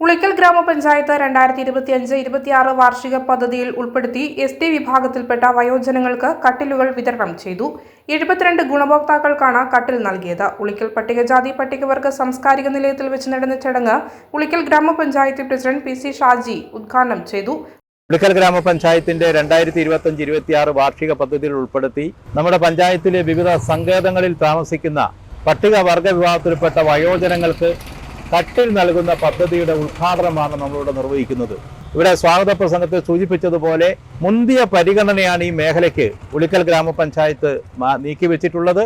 ഉളിക്കൽ ഗ്രാമപഞ്ചായത്ത് രണ്ടായിരത്തി ഇരുപത്തി അഞ്ച് ഇരുപത്തിയാറ് വാർഷിക പദ്ധതിയിൽ ഉൾപ്പെടുത്തി എസ് ടി വിഭാഗത്തിൽപ്പെട്ട വയോജനങ്ങൾക്ക് കട്ടിലുകൾ വിതരണം ചെയ്തു. എഴുപത്തിരണ്ട് ഗുണഭോക്താക്കൾക്കാണ് കട്ടിൽ നൽകിയത്. ഉളിക്കൽ പട്ടികജാതി പട്ടികവർഗ സാംസ്കാരിക നിലയത്തിൽ വെച്ച് നടന്ന ചടങ്ങ് ഉളിക്കൽ ഗ്രാമപഞ്ചായത്ത് പ്രസിഡന്റ് പി സി ഷാജി ഉദ്ഘാടനം ചെയ്തു. ഉളിക്കൽ ഗ്രാമപഞ്ചായത്തിന്റെ രണ്ടായിരത്തി ഇരുപത്തഞ്ച് ഇരുപത്തിയാറ് വാർഷിക പദ്ധതിയിൽ ഉൾപ്പെടുത്തി നമ്മുടെ പഞ്ചായത്തിലെ വിവിധ സങ്കേതങ്ങളിൽ താമസിക്കുന്ന പട്ടികവർഗ വിഭാഗത്തിൽപ്പെട്ട വയോജനങ്ങൾക്ക് കട്ടിൽ നൽകുന്ന പദ്ധതിയുടെ ഉദ്ഘാടനമാണ് നമ്മളിവിടെ നിർവഹിക്കുന്നത്. ഇവിടെ സ്വാഗത പ്രസംഗത്തെ സൂചിപ്പിച്ചതുപോലെ മുന്തിയ പരിഗണനയാണ് ഈ മേഖലയ്ക്ക് ഉളിക്കൽ ഗ്രാമപഞ്ചായത്ത് നീക്കിവെച്ചിട്ടുള്ളത്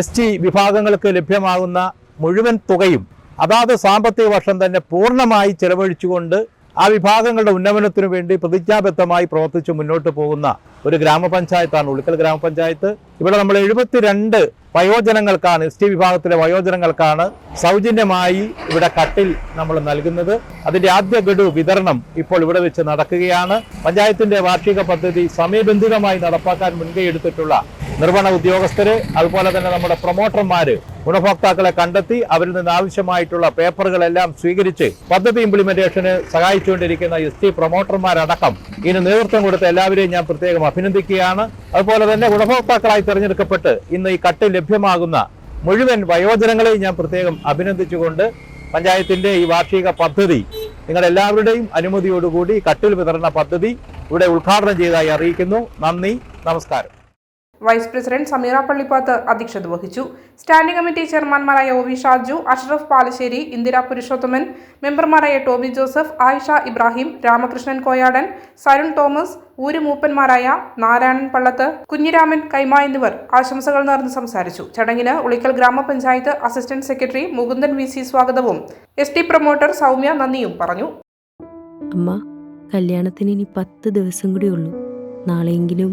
എസ് ടി വിഭാഗങ്ങൾക്ക് ലഭ്യമാകുന്ന മുഴുവൻ തുകയും അതാത് സാമ്പത്തിക വർഷം തന്നെ പൂർണമായി ചെലവഴിച്ചുകൊണ്ട് ആ വിഭാഗങ്ങളുടെ ഉന്നമനത്തിനു വേണ്ടി പ്രതിജ്ഞാബദ്ധമായി പ്രവർത്തിച്ച് മുന്നോട്ട് പോകുന്ന ഒരു ഗ്രാമപഞ്ചായത്താണ് ഉളിക്കൽ ഗ്രാമപഞ്ചായത്ത്. ഇവിടെ നമ്മൾ എഴുപത്തിരണ്ട് വയോജനങ്ങൾക്കാണ് എസ് ടി വിഭാഗത്തിലെ വയോജനങ്ങൾക്കാണ് സൗജന്യമായി ഇവിടെ കട്ടിൽ നമ്മൾ നൽകുന്നത്. അതിന്റെ ആദ്യ ഗഡു വിതരണം ഇപ്പോൾ ഇവിടെ വെച്ച് നടക്കുകയാണ്. പഞ്ചായത്തിന്റെ വാർഷിക പദ്ധതി സമയബന്ധിതമായി നടപ്പാക്കാൻ മുൻകൈ എടുത്തിട്ടുള്ള നിർവഹണ ഉദ്യോഗസ്ഥര് അതുപോലെ തന്നെ നമ്മുടെ പ്രൊമോട്ടർമാര് ഗുണഭോക്താക്കളെ കണ്ടെത്തി അവരിൽ നിന്ന് ആവശ്യമായിട്ടുള്ള പേപ്പറുകളെല്ലാം സ്വീകരിച്ച് പദ്ധതി ഇംപ്ലിമെന്റേഷന് സഹായിച്ചുകൊണ്ടിരിക്കുന്ന എസ് ടി പ്രൊമോട്ടർമാരടക്കം ഇതിന് നേതൃത്വം കൊടുത്ത എല്ലാവരെയും ഞാൻ പ്രത്യേകം അഭിനന്ദിക്കുകയാണ്. അതുപോലെ തന്നെ ഗുണഭോക്താക്കളായി തിരഞ്ഞെടുക്കപ്പെട്ട് ഇന്ന് ഈ കട്ട് ലഭ്യമാകുന്ന മുഴുവൻ വയോജനങ്ങളെയും ഞാൻ പ്രത്യേകം അഭിനന്ദിച്ചുകൊണ്ട് പഞ്ചായത്തിന്റെ ഈ വാർഷിക പദ്ധതി നിങ്ങൾ എല്ലാവരുടെയും അനുമതിയോടുകൂടി കട്ടിൽ വിതരണ പദ്ധതി ഇവിടെ ഉദ്ഘാടനം ചെയ്തതായി അറിയിക്കുന്നു. നന്ദി നമസ്കാരം. വൈസ് പ്രസിഡന്റ് സമീറ പള്ളിപ്പാത്ത് അധ്യക്ഷത വഹിച്ചു. സ്റ്റാൻഡിംഗ് കമ്മിറ്റി ചെയർമാൻമാരായ ഒ വി ഷാജു അഷ്റഫ് പാലശ്ശേരി ഇന്ദിര പുരുഷോത്തമൻ മെമ്പർമാരായ Toby Joseph Ayisha Ibrahim Ramakrishnan Koyadan Sarun Thomas ഊര് മൂപ്പന്മാരായ നാരായണൻ പള്ളത്ത് കുഞ്ഞിരാമൻ കൈമ എന്നിവർ ആശംസകൾ നേർന്ന് സംസാരിച്ചു. ചടങ്ങിന് ഉളിക്കൽ ഗ്രാമപഞ്ചായത്ത് assistant secretary Mukundan V C സ്വാഗതവും എസ് ടി പ്രൊമോട്ടർ സൗമ്യ നന്ദിയും പറഞ്ഞു. അമ്മ കല്യാണത്തിന് ഇനി പത്ത് ദിവസം കൂടി ഉള്ളൂ. നാളെയെങ്കിലും